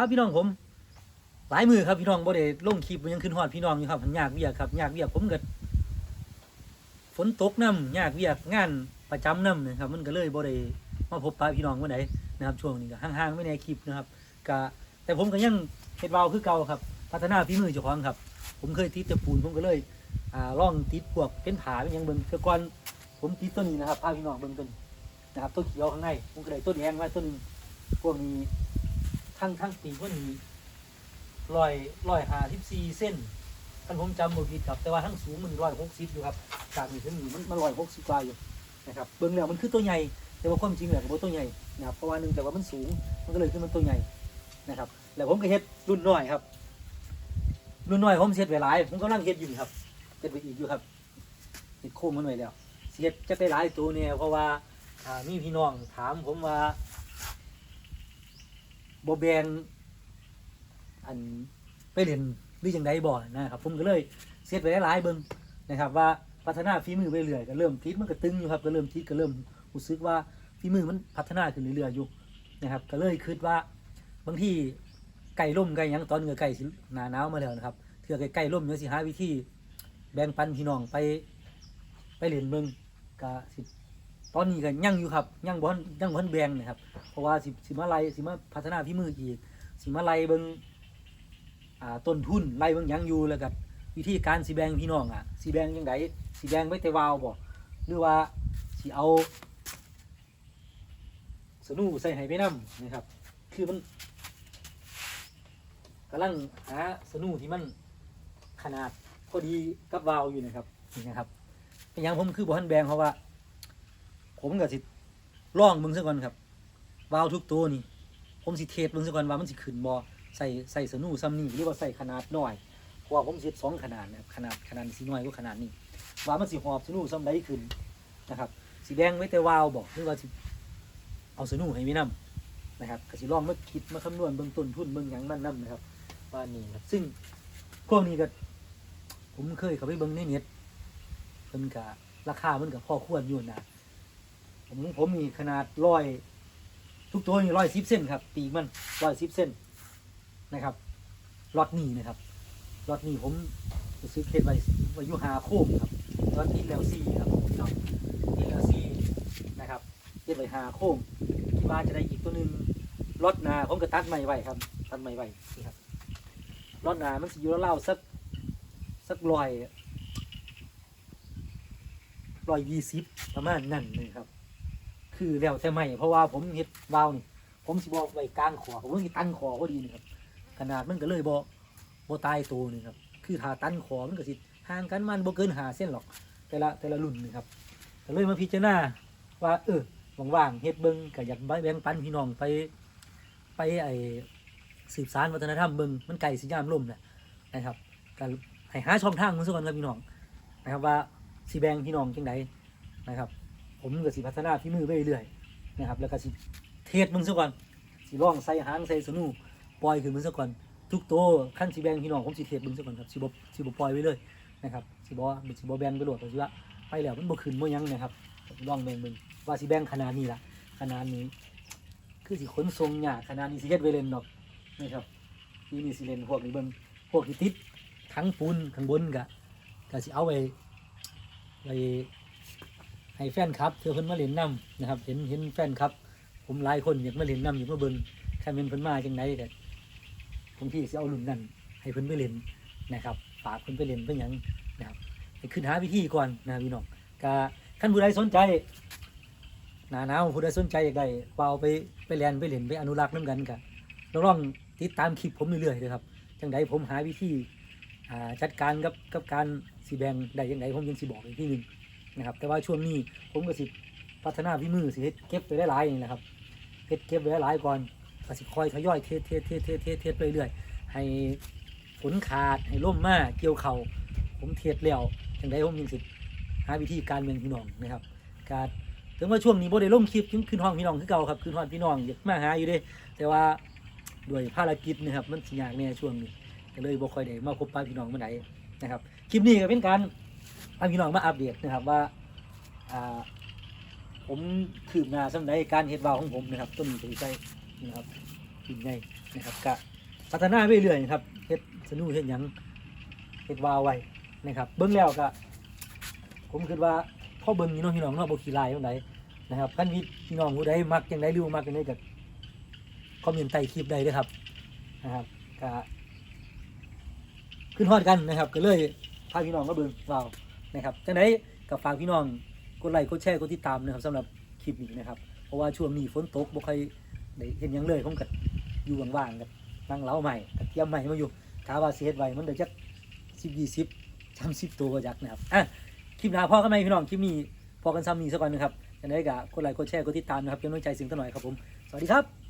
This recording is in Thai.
ครับพี่น้องผม หลายมือครับพี่น้องบ่ได้ลงคลิปมันยังขึ้นฮอดพี่น้องอยู่ครับมันยากเวียกครับยากเวียกผมก็ฝนตกน้ำยากเวียกงานประจำน้ำนะครับ มันก็เลยบ่ได้มาพบปะพี่น้องเมื่อไหร่นะครับช่วงนี้ก็ห่างๆไม่ในคลิปนะครับก็แต่ผมก็ยังเฮ็ดวาวคือเก่าครับ พัฒนาฝีมือเจ้าของครับ ผมเคยติดต่ปูนผมก็เลยอ่าลองติดพวกเป็นผาเป็นยังเบิ่งแต่ก่อนผมติดต้นนี้นะครับพาพี่น้องเบิ่งต้นนะครับต้นเขียวข้างในผมก็ได้ต้นแดงไว้ต้นหนึงพวกนี้ ทั้งทั้งปีกพวกนี้ร้อยร้อยหาสิบสี่เส้นท่านผมจำบ่ผิดครับ แต่ว่าทั้งสูงมันร้อยหกสิบอยู่ครับจากนี้ถึงนี้มันมันร้อยหกสิบกว่าอยู่นะครับเบิ่งแล้วมันคือตัวใหญ่แต่ว่าความจริงแล้วก็บ่ตัวใหญ่นะครับเพราะว่าหนึงแต่ว่ามันสูงมันก็เลยขึ้นมันตัวใหญ่นะครับแล้วผมก็เฮ็ดรุ่นน้อยครับรุ่นน้อยผมเฮ็ดไว้หลายผมกำลังเฮ็ดอยู่นครับเฮ็ดไปอีกอยู่ครับเฮ็ดโค้งมันไว้แล้วสิเฮ็ดจะได้หลายตัวเนี่ยเพราะว่ามีพี่น้องถามผมว่า บ่แบงอันไปเรียนหรือจังไดบ่นะครับผมก็เลยเฮ็ดไปหลายๆเบิ่งนะครับว่าพัฒนาฝีมือไปเรื่อยก็เริ่มติดมันก็ตึงอยู่ครับก็เริ่มติดก็เริ่มรู้สึกว่าฝีมือมันพัฒนาขึ้นเรื่อยๆอยู่นะครับก็เลยคิดว่าบางทีไก่ล่มไก่ยังตอนเงือไก่หนาหนาวมาแล้วนะครับเถื่อใกล้ๆร่มเนี่ยวสิหาวิธีแบ่งปันพี่น้องไปไปเรียนเมืองกะสิตอนนี้ก็ยังอยู่ครับยังบ่ทันยังบ่ทันแบ่งนะครับ ราะว่าสิสิมาไล่สิมาพัฒนาพี่มืออีก สิมาไล่เบิงอ่าต้นทุนไล่เบิงหยังอยู่แล้วก็วิธีการสิแบงพี่น้องอะสิแบงจังไดสิแบงไว้แต่วาวบ่หรือว่าสิเอาสนูใส่ให้ไปนํนะครับ คือมันกำลังหาสนูที่มันขนาดพอดีกับวาวอยู่นะครับนี่นะครับเป็นอย่างผมคือบอฮันแบงเพราะว่า ผมกับสิล่องมึงซะก่อนครับ วาวทุกตัวนี่ผมสิเทสมึงซะก่อนว่ามันสิขึ้นบอใส่ใส่สนูซ้ำนี่หรือว่าใส่ขนาดน้อยเพราะว่าผมเซ็ตสองขนาดนะครับขนาดขนาดสีน้อยก็ขนาดนี้ว่ามันสิหอบสนูซ้ำใดขึ้นนะครับสีแดงไว้แต่วาวบอกหรือว่าสิเอาสนูให้ม่นำนะครับก็สิลองมาคิดมาคำนวณเบื้องต้นทุนเบื้องหยังมันนํนะครับว่านี่ครับซึ่งพวกนี้ก็ผมเคยเข้าไปเบิ่งในเน็ตเพิ่นก็ราคามันก็พอควรอยู่นะผมผมมีขนาดร้อย ทุกตัวนี่ร้อยสิบเส้นครับปีกมันร้อยสิบเส้นนะครับล็อตนี้นะครับล็อตนี้ผมซื้อเคสไว้ไว้ยู่หาโค้งครับล็อตนี้แล้วซีครับเนาะนี่แล้วซีนะครับเก็บไว้หาโค้งว่บ้านจะได้อีกตัวหนึ่งล็อตนาผมก็ตัดใหม่ไว้ครับตัดใหม่ไว้ครับรถหนามันสิอยู่แล้วๆสักสักรอยรอยยี่สิบประมาณนั่นเลยครับ คือแล้วแต่ไม่เพราะว่าผมเฮ็ดวาวนี่ ผมสิบอกไว้กลางขอผมว่าสิตั้งขอพอดีนี่ครับขนาดมันก็เลยบ่บ่ตายตัวนี่ครับคือถ้าตั้นขอมันก็สิห่างกันมันบ่เกินหาเส้นหรอก แต่ละแต่ละรุ่นนี่ครับก็เลยมาพิจารณาว่า เออว่างๆเฮ็ดเบิ่งก็อยากแบ่งปันพี่น้องไปไปไอสืบสารวัฒนธรรมเบิงมันไก่สียามล่มนะนะครับก็ให้หาช่องทางมันสักก่อนครับพี่น้องนะครับว่าสีแบงพี่น้องจังไดนะครับ ผมก็สิพัฒนาที่มือไปเรื่อยๆนะครับแล้วก็สิเทศมึงสักก่อนสิร่องใส่หางใส่สนูปล่อยขึ้นมึงสักก่อนทุกโตขั้นสีแบงพี่น้องผมสิเทศมึงสักก่อนครับสิบสิบปล่อยไปเลยนะครับสิบสิบแบงไปโหลดแต่สิว่าไปแล้วมันบ่ขึ้นบ่หยังนะครับลองแบงมึงว่าสิแบงขนาดนี้ละขนาดนี้ คือสิขนทรงหยาขนาดนี้สิเฮ็ดไว้เล่นดอกนะครับนี่นี่สิเลนพวกนี้เบิ่งพวกที่ติดทั้งปูนข้างบนกะก็สิเอาไว้ไว้ ให้แฟนครับเธอเพิ่นมาเล่นน้ำนะครับ เห็นเห็นแฟนครับ ผมหลายคนอยากมาเล่นน้ำอยากมาเบิ่งแค่เป็นเพิ่นมาจังไดก็ผมพี่สิเอารุ่นนั้น ให้เพิ่นไปเล่นนะครับฝากเพิ่นไปเล่นเพิ่นหยังนะครับให้ขึ้นหาวิธีก่อนนะพี่น้องก็คันผู้ใดสนใจหนาหนาวผู้ใดสนใจอยากได้เปล่าไปไปเล่นไปเล่นไปอนุรักษ์น้ำกันกันลองติดตามคลิปผมเรื่อยๆเลยครับจังใดผมหาวิธีจัดการกับกับการสีแบงได้ยังไงผมยังสิบอกอีกที่หนึ่ง นะครับ แต่ว่าช่วงนี้ผมก็สิพัฒนาวิมือสิเฮ็ดเก็บไปได้หลายนี่นะครับเฮ็ดเก็บไว้หลายก่อนก็สิคอยทยอยเทสเทสเทสเทสเทสเทสไปเรื่อยๆให้ฝนขาดให้ล่มมาเกี่ยวเข่าผมเทสแล้วจังใดผมยังสิหาวิธีการเมืองพี่น้องนะครับ การถึงว่าช่วงนี้โบได้ล่มคลิปขึ้นห้องพี่น้องคือเก่าครับขึ้นห้องพี่น้องอยากมาหาอยู่เด้ แต่ว่าด้วยภารกิจนะครับมันสิยากแน่ช่วงนี้ก็เลยบ่ค่อยได้มาพบปะพี่น้องเมื่อไหร่นะครับคลิปนี้ก็เป็นการ พาพี่น้องมาอัปเดตนะครับว่าอ่าผมคืบหน้าสำหรับการเฮ็ดวาวของผมนะครับต้นนี้ตัวใส่นะครับกินไงนะครับก็พัฒนาไปเรื่อยนะครับเฮ็ดสนุกเฮ็ดหยังเฮ็ดวาวไว้นะครับ เบิ่งแล้วก็ผมคิดว่าพ่อเบิ่งนี่น้องพี่น้องเนาะบ่ขี้ลายปานใดนะครับคันมีพี่น้องผู้ใดมักจังไดหรือบ่มักจังไดก็คอมเมนต์ใต้คลิปได้เด้อครับนะครับก็ขึ้นฮอดกันนะครับ ก็เลยพาพี่น้องมาเบิ่งวาว นะครับจังไดก็ฝากพี่น้องกดไลค์กดแชร์กดติดตามนะครับสำหรับคลิปนี้นะครับ เพราะว่าช่วงนี้ฝนตกบ่ค่อยได้เห็นหยังเลยผมก็อยู่ว่างๆกับนั่งเล้าใหม่กับเตรียมใหม่มาอยู่กาว่าสิเฮดไว้มันได้จัก10 20 30ตัวก็จักนะครับอะคลิปหน้าพ่อกันไหมพี่น้องคลิปนี้พอกันซ้ำนี้สักวันนะครับจังไดก็กดไลค์กดแชร์กดติดตามนะครับเป็นกำลังใจเสิ่งต่อหน่อยครับผมสวัสดีครับ